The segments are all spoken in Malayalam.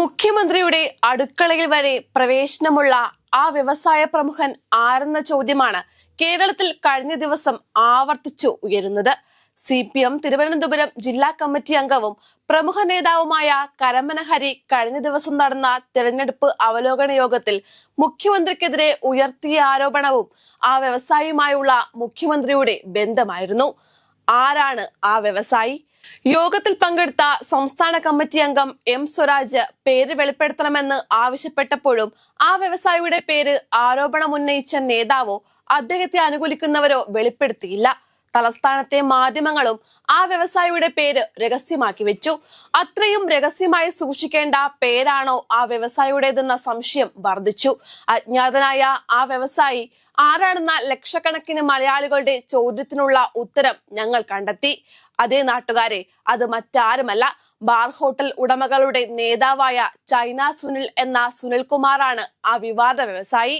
മുഖ്യമന്ത്രിയുടെ അടുക്കളയിൽ വരെ പ്രവേശനമുള്ള ആ വ്യവസായ പ്രമുഖൻ ആരെന്ന ചോദ്യമാണ് കേരളത്തിൽ കഴിഞ്ഞ ദിവസം ആവർത്തിച്ചു ഉയരുന്നത്. സി പി എം തിരുവനന്തപുരം ജില്ലാ കമ്മിറ്റി അംഗവും പ്രമുഖ നേതാവുമായ കരമന ഹരി കഴിഞ്ഞ ദിവസം നടന്ന തെരഞ്ഞെടുപ്പ് അവലോകന യോഗത്തിൽ മുഖ്യമന്ത്രിക്കെതിരെ ഉയർത്തിയ ആരോപണവും ആ വ്യവസായിയുമായുള്ള മുഖ്യമന്ത്രിയുടെ ബന്ധമായിരുന്നു. ആരാണ് ആ വ്യവസായി? യോഗത്തിൽ പങ്കെടുത്ത സംസ്ഥാന കമ്മിറ്റി അംഗം എം സ്വരാജ് പേര് വെളിപ്പെടുത്തണമെന്ന് ആവശ്യപ്പെട്ടപ്പോഴും ആ വ്യവസായിയുടെ പേര് ആരോപണമുന്നയിച്ച നേതാവോ അദ്ദേഹത്തെ അനുകൂലിക്കുന്നവരോ വെളിപ്പെടുത്തിയില്ല. തലസ്ഥാനത്തെ മാധ്യമങ്ങളും ആ വ്യവസായിയുടെ പേര് രഹസ്യമാക്കി വെച്ചു. അത്രയും രഹസ്യമായി സൂക്ഷിക്കേണ്ട പേരാണോ ആ വ്യവസായിയുടേതെന്ന സംശയം വർദ്ധിച്ചു. അജ്ഞാതനായ ആ വ്യവസായി ആരാണെന്ന ലക്ഷക്കണക്കിന് മലയാളികളുടെ ചോദ്യത്തിനുള്ള ഉത്തരം ഞങ്ങൾ കണ്ടെത്തി. അതേ നാട്ടുകാരെ അത് മറ്റാരുമല്ല. ബാർ ഹോട്ടൽ ഉടമകളുടെ നേതാവായ ചൈന സുനിൽ എന്ന സുനിൽകുമാറാണ് ആ വിവാദ വ്യവസായി.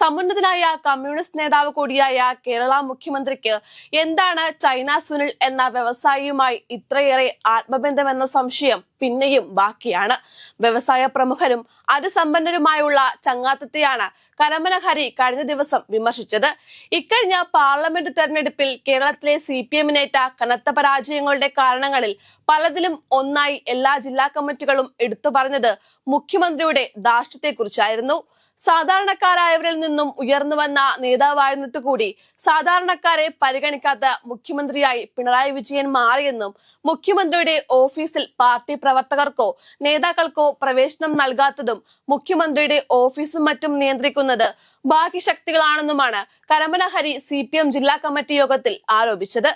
സമുന്നതനായ കമ്മ്യൂണിസ്റ്റ് നേതാവ് കൂടിയായ കേരള മുഖ്യമന്ത്രിക്ക് എന്താണ് ചൈന സുനിൽ എന്ന വ്യവസായിയുമായി ഇത്രയേറെ ആത്മബന്ധമെന്ന സംശയം പിന്നെയും ബാക്കിയാണ്. വ്യവസായ പ്രമുഖരും അതിസമ്പന്നരുമായുള്ള ചങ്ങാത്തത്തെയാണ് കരമന ഹരി കഴിഞ്ഞ ദിവസം വിമർശിച്ചത്. ഇക്കഴിഞ്ഞ പാർലമെന്റ് തെരഞ്ഞെടുപ്പിൽ കേരളത്തിലെ സി പി എമ്മിനേറ്റ കനത്ത പരാജയങ്ങളുടെ കാരണങ്ങളിൽ പലതിലും ഒന്നായി എല്ലാ ജില്ലാ കമ്മിറ്റികളും എടുത്തു പറഞ്ഞത് മുഖ്യമന്ത്രിയുടെ ധാർഷ്ട്യത്തെക്കുറിച്ചായിരുന്നു. സാധാരണക്കാരായവരിൽ നിന്നും ഉയർന്നു വന്ന നേതാവായിരുന്നിട്ട് കൂടി സാധാരണക്കാരെ പരിഗണിക്കാത്ത മുഖ്യമന്ത്രിയായി പിണറായി വിജയൻ മാറിയെന്നും മുഖ്യമന്ത്രിയുടെ ഓഫീസിൽ പാർട്ടി പ്രവർത്തകർക്കോ നേതാക്കൾക്കോ പ്രവേശനം നൽകാത്തതും മുഖ്യമന്ത്രിയുടെ ഓഫീസും മറ്റും നിയന്ത്രിക്കുന്നത് ബാക്കി ശക്തികളാണെന്നുമാണ് കരമനഹരി സി ജില്ലാ കമ്മിറ്റി യോഗത്തിൽ ആരോപിച്ചത്.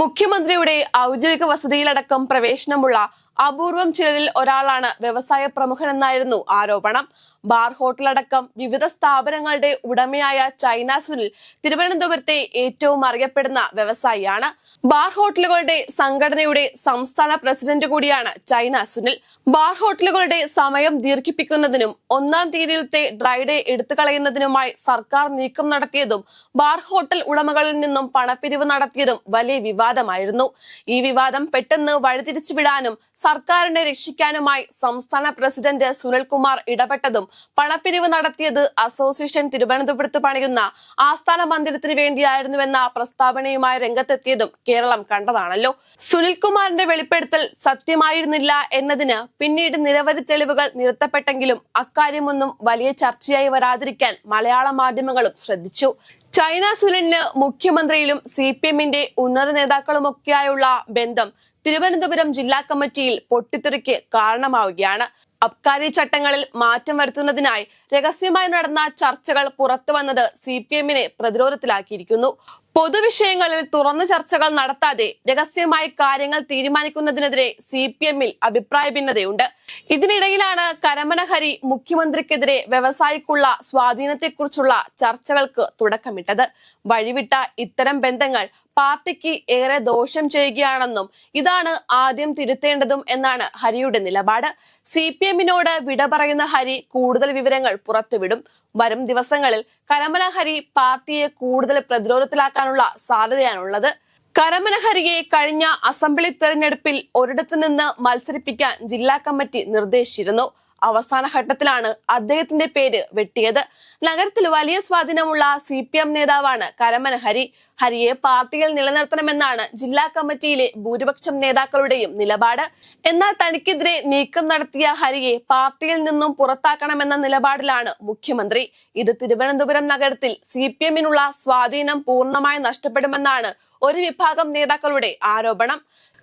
മുഖ്യമന്ത്രിയുടെ ഔദ്യോഗിക വസതിയിലടക്കം പ്രവേശനമുള്ള അപൂർവം ചിലരിൽ ഒരാളാണ് വ്യവസായ പ്രമുഖനെന്നായിരുന്നു ആരോപണം. ബാർ ഹോട്ടലടക്കം വിവിധ സ്ഥാപനങ്ങളുടെ ഉടമയായ ചൈന സുനിൽ തിരുവനന്തപുരത്തെ ഏറ്റവും അറിയപ്പെടുന്ന വ്യവസായിയാണ്. ബാർ ഹോട്ടലുകളുടെ സംഘടനയുടെ സംസ്ഥാന പ്രസിഡന്റ് കൂടിയാണ് ചൈന സുനിൽ. ബാർ ഹോട്ടലുകളുടെ സമയം ദീർഘിപ്പിക്കുന്നതിനും ഒന്നാം തീയതിയിലത്തെ ഡ്രൈഡേ എടുത്തു കളയുന്നതിനുമായി സർക്കാർ നീക്കം നടത്തിയതും ബാർ ഹോട്ടൽ ഉടമകളിൽ നിന്നും പണപ്പിരിവ് നടത്തിയതും വലിയ വിവാദമായിരുന്നു. ഈ വിവാദം പെട്ടെന്ന് വഴിതിരിച്ചുവിടാനും സർക്കാരിനെ രക്ഷിക്കാനുമായി സംസ്ഥാന പ്രസിഡന്റ് സുനിൽകുമാർ ഇടപെട്ടതും പണപ്പിരിവ് നടത്തിയത് അസോസിയേഷൻ തിരുവനന്തപുരത്ത് പണിയുന്ന ആസ്ഥാന മന്ദിരത്തിന് വേണ്ടിയായിരുന്നുവെന്ന പ്രസ്താവനയുമായി രംഗത്തെത്തിയതും കേരളം കണ്ടതാണല്ലോ. സുനിൽകുമാറിന്റെ വെളിപ്പെടുത്തൽ സത്യമായിരുന്നില്ല എന്നതിന് പിന്നീട് നിരവധി തെളിവുകൾ നിരത്തപ്പെട്ടെങ്കിലും അക്കാര്യമൊന്നും വലിയ ചർച്ചയായി വരാതിരിക്കാൻ മലയാള മാധ്യമങ്ങളും ശ്രദ്ധിച്ചു. ചൈന സുനിലിന് മുഖ്യമന്ത്രിയിലും സി പി എമ്മിന്റെ ഉന്നത നേതാക്കളുമൊക്കെയായുള്ള ബന്ധം തിരുവനന്തപുരം ജില്ലാ കമ്മിറ്റിയിൽ പൊട്ടിത്തെറിക്ക് കാരണമാവുകയാണ്. അബ്കാരി ചട്ടങ്ങളിൽ മാറ്റം വരുത്തുന്നതിനായി രഹസ്യമായി നടന്ന ചർച്ചകൾ പുറത്തു വന്നത് സി പി എമ്മിനെ പ്രതിരോധത്തിലാക്കിയിരിക്കുന്നു. പൊതുവിഷയങ്ങളിൽ തുറന്നു ചർച്ചകൾ നടത്താതെ രഹസ്യമായി കാര്യങ്ങൾ തീരുമാനിക്കുന്നതിനെതിരെ സി പി എമ്മിൽ അഭിപ്രായ ഭിന്നതയുണ്ട്. ഇതിനിടയിലാണ് കരമന ഹരി മുഖ്യമന്ത്രിക്കെതിരെ വ്യവസായിക്കുള്ള സ്വാധീനത്തെക്കുറിച്ചുള്ള ചർച്ചകൾക്ക് തുടക്കമിട്ടത്. വഴിവിട്ട ഇത്തരം ബന്ധങ്ങൾ പാർട്ടിക്ക് ഏറെ ദോഷം ചെയ്യുകയാണെന്നും ഇതാണ് ആദ്യം തിരുത്തേണ്ടതും എന്നാണ് ഹരിയുടെ നിലപാട്. സി പി എമ്മിനോട് വിട പറയുന്ന ഹരി കൂടുതൽ വിവരങ്ങൾ പുറത്തുവിടും. വരും ദിവസങ്ങളിൽ കരമന ഹരി പാർട്ടിയെ കൂടുതൽ പ്രതിരോധത്തിലാക്കാനുള്ള സാധ്യതയാണുള്ളത്. കരമന ഹരിയെ കഴിഞ്ഞ അസംബ്ലി തെരഞ്ഞെടുപ്പിൽ ഒരിടത്തു നിന്ന് മത്സരിപ്പിക്കാൻ ജില്ലാ കമ്മിറ്റി നിർദ്ദേശിച്ചിരുന്നു. അവസാന ഘട്ടത്തിലാണ് അദ്ദേഹത്തിന്റെ പേര് വെട്ടിയത്. നഗരത്തിൽ വലിയ സ്വാധീനമുള്ള സി പി എം നേതാവാണ് കരമന ഹരി. ഹരിയെ പാർട്ടിയിൽ നിലനിർത്തണമെന്നാണ് ജില്ലാ കമ്മിറ്റിയിലെ ഭൂരിപക്ഷം നേതാക്കളുടെയും നിലപാട്. എന്നാൽ തനിക്കെതിരെ നീക്കം നടത്തിയ ഹരിയെ പാർട്ടിയിൽ നിന്നും പുറത്താക്കണമെന്ന നിലപാടിലാണ് മുഖ്യമന്ത്രി. ഇത് തിരുവനന്തപുരം നഗരത്തിൽ സി പി എമ്മിനുള്ള സ്വാധീനം പൂർണമായി നഷ്ടപ്പെടുമെന്നാണ് ഒരു വിഭാഗം നേതാക്കളുടെ ആരോപണം.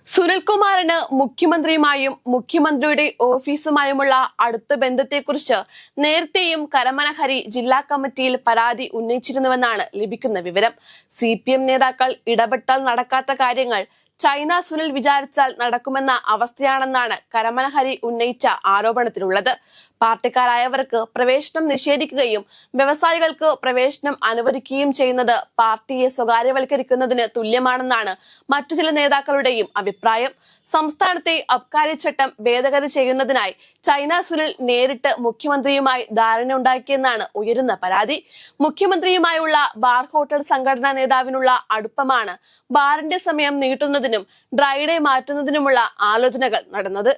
സുനിൽകുമാറിന് മുഖ്യമന്ത്രിയുമായും മുഖ്യമന്ത്രിയുടെ ഓഫീസുമായുമുള്ള അടുത്ത ബന്ധത്തെക്കുറിച്ച് നേരത്തെയും കരമനഹരി ജില്ലാ കമ്മിറ്റിയിൽ പരാതി ഉന്നയിച്ചിരുന്നുവെന്നാണ് ലഭിക്കുന്ന വിവരം. സി നേതാക്കൾ ഇടപെട്ടാൽ നടക്കാത്ത കാര്യങ്ങൾ ചൈന സുനിൽ വിചാരിച്ചാൽ നടക്കുമെന്ന അവസ്ഥയാണെന്നാണ് കരമനഹരി ഉന്നയിച്ച ആരോപണത്തിലുള്ളത്. പാർട്ടിക്കാരായവർക്ക് പ്രവേശനം നിഷേധിക്കുകയും വ്യവസായികൾക്ക് പ്രവേശനം അനുവദിക്കുകയും ചെയ്യുന്നത് പാർട്ടിയെ സ്വകാര്യവൽക്കരിക്കുന്നതിന് തുല്യമാണെന്നാണ് മറ്റു ചില നേതാക്കളുടെയും അഭിപ്രായം. സംസ്ഥാനത്തെ അബ്കാരി ചട്ടം ഭേദഗതി ചെയ്യുന്നതിനായി ചൈന സുനിൽ നേരിട്ട് മുഖ്യമന്ത്രിയുമായി ധാരണ ഉണ്ടാക്കിയെന്നാണ് ഉയരുന്ന പരാതി. മുഖ്യമന്ത്രിയുമായുള്ള ബാർ ഹോട്ടൽ സംഘടനാ നേതാവിനുള്ള അടുപ്പമാണ് ബാറിന്റെ സമയം നീട്ടുന്നതിനും ഡ്രൈഡേ മാറ്റുന്നതിനുമുള്ള ആലോചനകൾ നടന്നത്.